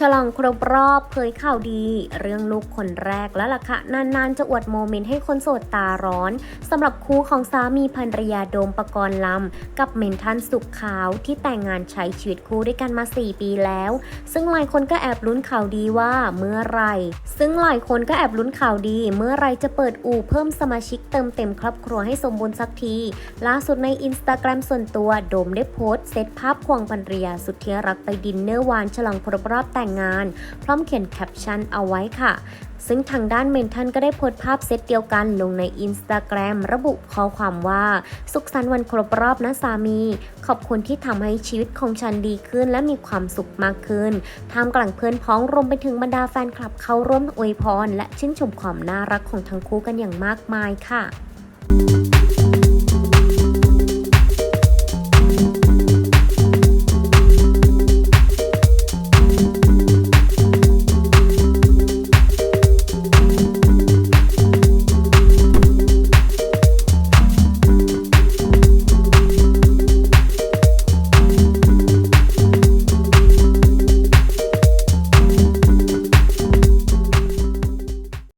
ฉลองครบรอบเผยข่าวดี เรื่องลูกคนแรกแล้วล่ะค่ะ นานๆ จะอวดโมเมนต์ให้คนโสดตาร้อนสำหรับคู่ของสามีภรรยาโดมปกรณ์ลำ กับเมนทันสุขขาวที่แต่งงานใช้ชีวิตคู่ด้วยกันมา 4 ปีแล้ว ซึ่งหลายคนก็แอบลุ้นข่าวดีว่าเมื่อไร ซึ่งหลายคนก็แอบลุ้นข่าวดี เมื่อไรจะเปิดอู่เพิ่มสมาชิกเติมเต็มครอบครัวให้สมบูรณ์สักที ล่าสุดในอินสตาแกรมส่วนตัวโดมได้โพสต์เซตภาพควงภรรยาสุดที่รักไปดินเนอร์วานฉลองครบรอบแต่งงาน พร้อมเขียนแคปชั่นเอาไว้ค่ะ ซึ่งทางด้านเมนทันก็ได้โพสต์ภาพเซตเดียวกันลงในอินสตาแกรมระบุข้อความว่า สุขสันต์วันครบรอบนะสามี ขอบคุณที่ทำให้ชีวิตของฉันดีขึ้นและมีความสุขมากขึ้นท่ามกลางเพื่อนพ้องรวมไปถึงบรรดาแฟนคลับเข้าร่วมอวยพร และชื่นชมความน่ารักของทั้งคู่กันอย่างมากมายค่ะ